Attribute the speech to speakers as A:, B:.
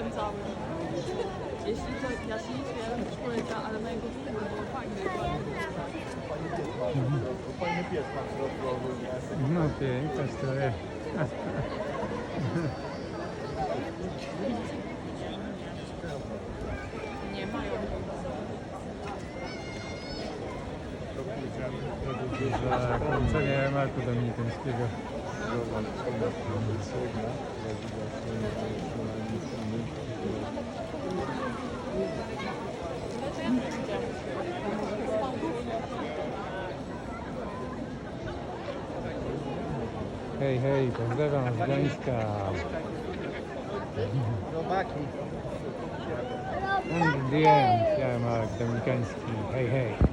A: potem cały. Jeśli to, ja się nie wiem, człowieka, ale na jego filmie było fajnie.
B: Fajny pies ma w środku ogólnie. No okej, to wie. Nie mają. To duże kończenie tematu dominikańskiego.
C: No, no, no.
B: Hej, hej, pozdrawiam z Gdańska. Robaki. And the end, ja Mark Dominikański. Hej, hej.